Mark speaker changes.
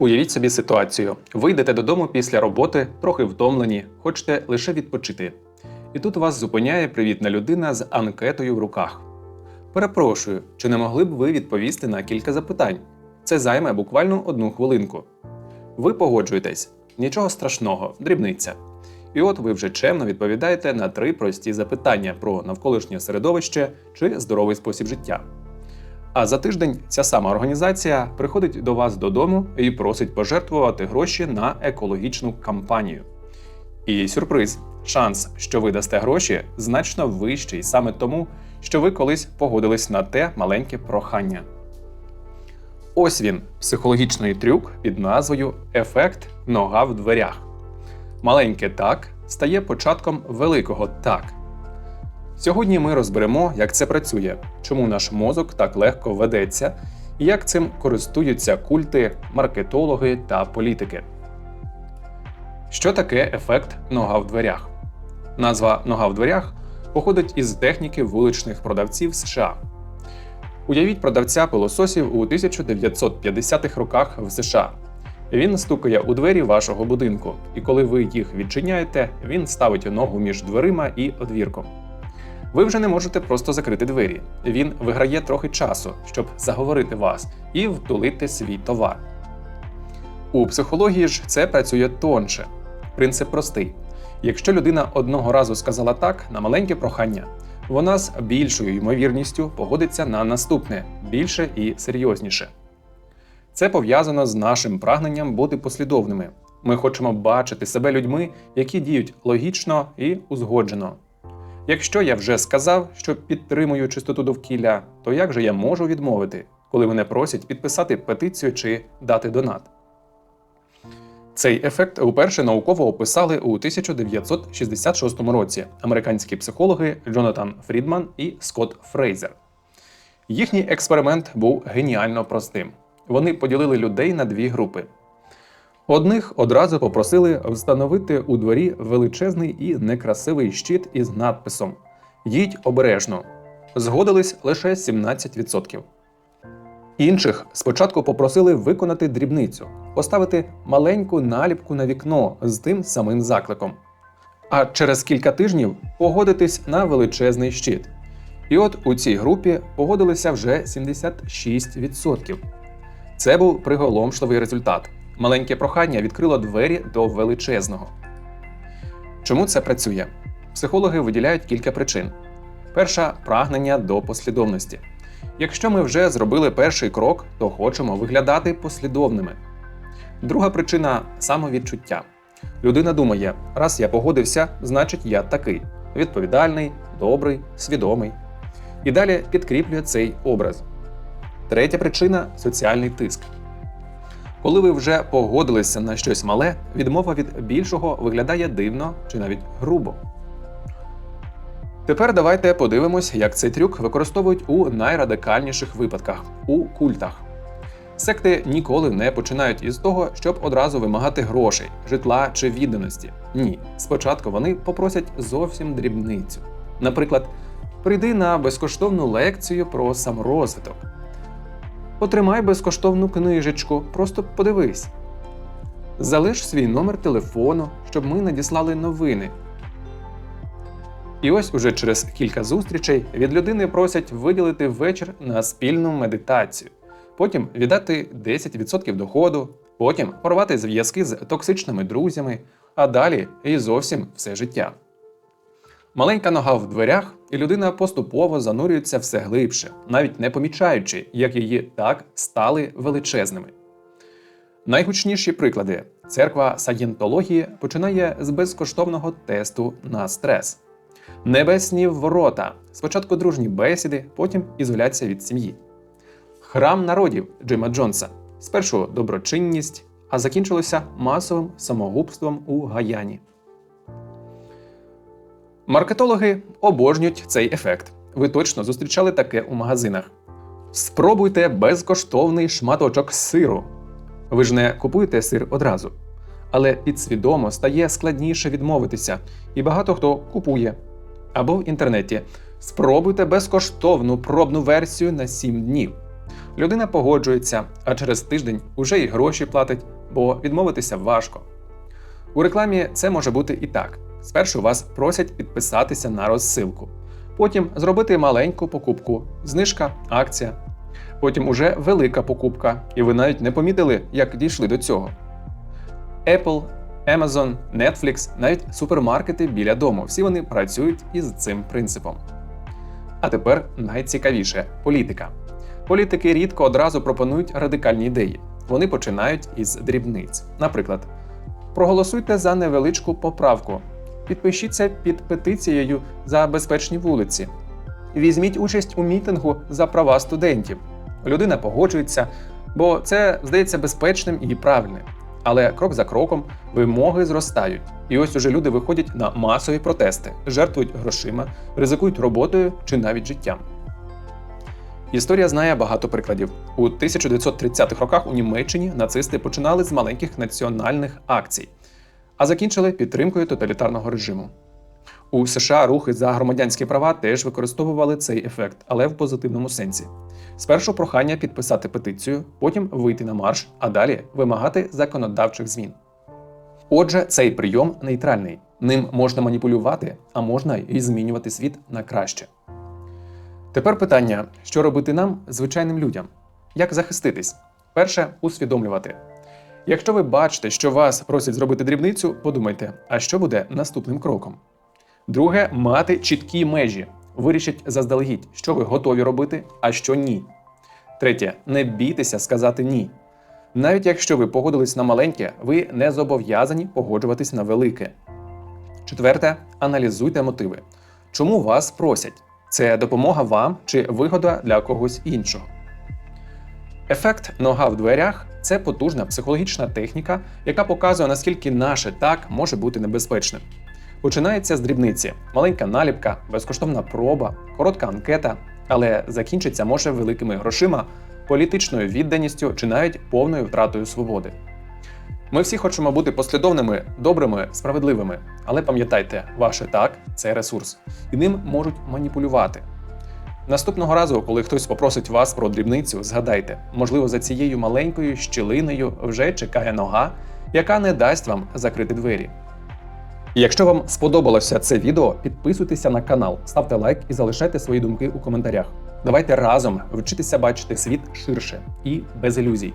Speaker 1: Уявіть собі ситуацію: ви йдете додому після роботи, трохи втомлені, хочете лише відпочити. І тут вас зупиняє привітна людина з анкетою в руках. Перепрошую, чи не могли б ви відповісти на кілька запитань? Це займе буквально одну хвилинку. Ви погоджуєтесь, нічого страшного, дрібниця. І от ви вже чемно відповідаєте на три прості запитання про навколишнє середовище чи здоровий спосіб життя. А за тиждень ця сама організація приходить до вас додому і просить пожертвувати гроші на екологічну кампанію. І сюрприз, шанс, що ви дасте гроші, значно вищий саме тому, що ви колись погодились на те маленьке прохання. Ось він, психологічний трюк під назвою Ефект нога в дверях. Маленьке так стає початком великого так. Сьогодні ми розберемо, як це працює, чому наш мозок так легко ведеться, і як цим користуються культи, маркетологи та політики. Що таке ефект нога в дверях? Назва нога в дверях походить із техніки вуличних продавців США. Уявіть продавця пилососів у 1950-х роках в США. Він стукає у двері вашого будинку, і коли ви їх відчиняєте, він ставить ногу між дверима і одвірком. Ви вже не можете просто закрити двері. Він виграє трохи часу, щоб заговорити вас і втулити свій товар. У психології ж це працює тонше. Принцип простий: якщо людина одного разу сказала так на маленьке прохання, вона з більшою ймовірністю погодиться на наступне більше і серйозніше. Це пов'язано з нашим прагненням бути послідовними. Ми хочемо бачити себе людьми, які діють логічно і узгоджено. Якщо я вже сказав, що підтримую чистоту довкілля, то як же я можу відмовити, коли мене просять підписати петицію чи дати донат? Цей ефект уперше науково описали у 1966 році американські психологи Джонатан Фрідман і Скотт Фрейзер. Їхній експеримент був геніально простим. Вони поділили людей на дві групи. Одних одразу попросили встановити у дворі величезний і некрасивий щит із надписом Їдь обережно. Згодились лише 17%. Інших спочатку попросили виконати дрібницю, поставити маленьку наліпку на вікно з тим самим закликом. А через кілька тижнів погодитись на величезний щит. І от у цій групі погодилися вже 76%. Це був приголомшливий результат. Маленьке прохання відкрило двері до величезного. Чому це працює? Психологи виділяють кілька причин. Перша прагнення до послідовності. Якщо ми вже зробили перший крок, то хочемо виглядати послідовними. Друга причина самовідчуття. Людина думає, раз я погодився, значить я такий відповідальний, добрий, свідомий. І далі підкріплює цей образ. Третя причина соціальний тиск. Коли ви вже погодилися на щось мале, відмова від більшого виглядає дивно чи навіть грубо. Тепер давайте подивимось, як цей трюк використовують у найрадикальніших випадках у культах. Секти ніколи не починають із того, щоб одразу вимагати грошей, житла чи відданості. Ні, спочатку вони попросять зовсім дрібницю. Наприклад, прийди на безкоштовну лекцію про саморозвиток. Отримай безкоштовну книжечку, просто подивись. Залиш свій номер телефону, щоб ми надіслали новини. І ось уже через кілька зустрічей від людини просять виділити вечір на спільну медитацію, потім віддати 10% доходу, потім порвати зв'язки з токсичними друзями, а далі і зовсім все життя. Маленька нога в дверях, і людина поступово занурюється все глибше, навіть не помічаючи, як її так стали величезними. Найгучніші приклади церква саєнтології починає з безкоштовного тесту на стрес. Небесні ворота. Спочатку дружні бесіди, потім ізоляція від сім'ї. Храм народів Джима Джонса. Спершу доброчинність, а закінчилося масовим самогубством у Гаяні. Маркетологи обожнюють цей ефект. Ви точно зустрічали таке у магазинах. Спробуйте безкоштовний шматочок сиру. Ви ж не купуєте сир одразу. Але підсвідомо стає складніше відмовитися, і багато хто купує. Або в інтернеті спробуйте безкоштовну пробну версію на 7 днів. Людина погоджується, а через тиждень уже і гроші платить, бо відмовитися важко. У рекламі це може бути і так: спершу вас просять підписатися на розсилку, потім зробити маленьку покупку, знижка, акція, потім уже велика покупка, і ви навіть не помітили, як дійшли до цього. Apple, Amazon, Netflix, навіть супермаркети біля дому. Всі вони працюють із цим принципом. А тепер найцікавіше політика. Політики рідко одразу пропонують радикальні ідеї. Вони починають із дрібниць. Наприклад, проголосуйте за невеличку поправку, підпишіться під петицією за безпечні вулиці, візьміть участь у мітингу за права студентів. Людина погоджується, бо це здається безпечним і правильним. Але крок за кроком вимоги зростають. І ось уже люди виходять на масові протести, жертвують грошима, ризикують роботою чи навіть життям. Історія знає багато прикладів. У 1930-х роках у Німеччині нацисти починали з маленьких національних акцій, а закінчили підтримкою тоталітарного режиму. У США рухи за громадянські права теж використовували цей ефект, але в позитивному сенсі. Спершу прохання підписати петицію, потім вийти на марш, а далі вимагати законодавчих змін. Отже, цей прийом нейтральний. Ним можна маніпулювати, а можна й змінювати світ на краще. Тепер питання: що робити нам, звичайним людям? Як захиститись? Перше усвідомлювати. Якщо ви бачите, що вас просять зробити дрібницю, подумайте, а що буде наступним кроком. Друге мати чіткі межі. Вирішіть заздалегідь, що ви готові робити, а що ні. Третє не бійтеся сказати ні. Навіть якщо ви погодились на маленьке, ви не зобов'язані погоджуватись на велике. Четверте аналізуйте мотиви. Чому вас просять? Це допомога вам чи вигода для когось іншого. Ефект нога в дверях це потужна психологічна техніка, яка показує, наскільки наше так може бути небезпечним. Починається з дрібниці, маленька наліпка, безкоштовна проба, коротка анкета, але закінчиться може великими грошима, політичною відданістю чи навіть повною втратою свободи. Ми всі хочемо бути послідовними, добрими, справедливими, але пам'ятайте, ваше так це ресурс, і ним можуть маніпулювати. Наступного разу, коли хтось попросить вас про дрібницю, згадайте, можливо, за цією маленькою щілиною вже чекає нога, яка не дасть вам закрити двері. Якщо вам сподобалося це відео, підписуйтеся на канал, ставте лайк і залишайте свої думки у коментарях. Давайте разом вчитися бачити світ ширше і без ілюзій.